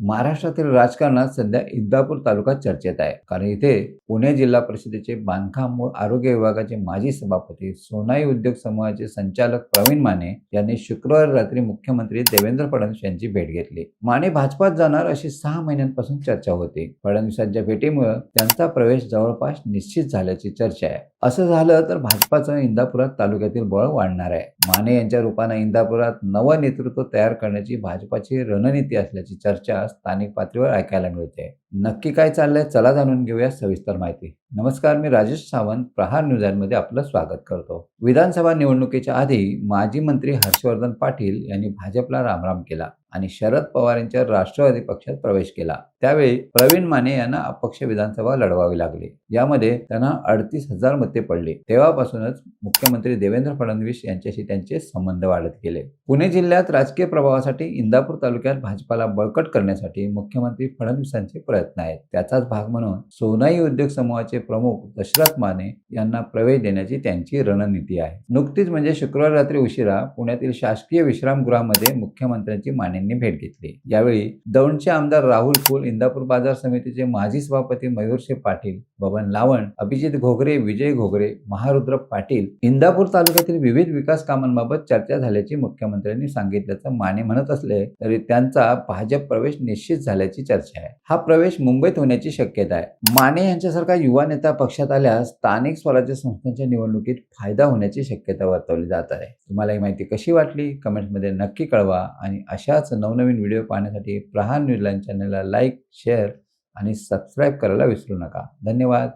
महाराष्ट्रातील राजकारणात सध्या इंदापूर तालुका चर्चेत आहे. कारण इथे पुणे जिल्हा परिषदेचे बांधकाम व आरोग्य विभागाचे माजी सभापती सोनाई उद्योग समूहाचे संचालक प्रवीण माने यांनी शुक्रवारी रात्री मुख्यमंत्री देवेंद्र फडणवीस यांची भेट घेतली. माने भाजपात जाणार अशी सहा महिन्यांपासून चर्चा होती. फडणवीसांच्या भेटीमुळे त्यांचा प्रवेश जवळपास निश्चित झाल्याची चर्चा आहे. असं झालं तर भाजपाचं इंदापुरात तालुक्यातील बळ वाढणार आहे. माने यांच्या रूपानं इंदापुरात नवं नेतृत्व तयार करण्याची भाजपाची रणनीती असल्याची चर्चा स्थानिक पातळीवर ऐकायला मिळते. नक्की काय चाललंय चला जाणून घेऊया सविस्तर माहिती. नमस्कार मी राजेश सावंत प्रहार न्यूजमध्ये आपलं स्वागत करतो. विधानसभा निवडणुकीच्या आधी माजी मंत्री हर्षवर्धन पाटील यांनी भाजपला रामराम केला आणि शरद पवार यांच्या राष्ट्रवादी पक्षात प्रवेश केला. त्यावेळी प्रवीण माने यांना अपक्ष विधानसभा लढवावी लागली. यामध्ये त्यांना अडतीस हजार मते पडली. तेव्हापासूनच मुख्यमंत्री देवेंद्र फडणवीस यांच्याशी त्यांचे संबंध वाढत गेले. पुणे जिल्ह्यात राजकीय प्रभावासाठी इंदापूर तालुक्यात भाजपाला बळकट करण्यासाठी मुख्यमंत्री फडणवीसांचे प्रयत्न आहेत त्याचाच भाग म्हणून सोनाई उद्योग समूहाचे प्रमुख दशरथ माने यांना प्रवेश देण्याची त्यांची रणनीती आहे. नुकतीच म्हणजे शुक्रवार रात्री उशिरा पुण्यातील शासकीय विश्रामगृहामध्ये मुख्यमंत्र्यांची मानेंनी भेट घेतली. यावेळी दौंडचे आमदार राहुल फुल इंदापूर बाजार समितीचे माजी सभापती मयूरशे पाटील बबन लावण अभिजित घोगरे विजय घोगरे महारुद्र पाटील इंदापूर तालुक्यातील विविध विकास कामांबाबत चर्चा झाल्याची मुख्यमंत्र्यांनी सांगितल्याचं माने म्हणत असले तरी त्यांचा भाजप प्रवेश निश्चित झाल्याची चर्चा आहे. हा प्रवेश मुंबईत होण्याची शक्यता आहे. माने यांच्यासारखा युवा नेता पक्षात आल्यास स्थानिक स्वराज्य संस्थांच्या निवडणुकीत फायदा होण्याची शक्यता वर्तवली जात आहे. तुम्हाला ही माहिती कशी वाटली? कमेंट्समध्ये नक्की कळवा आणि अशाच नवनवीन व्हिडिओ पाहण्यासाठी प्रहार न्यूजलाईन चॅनलला लाईक शेअर आणि सबस्क्राईब करायला विसरू नका. धन्यवाद.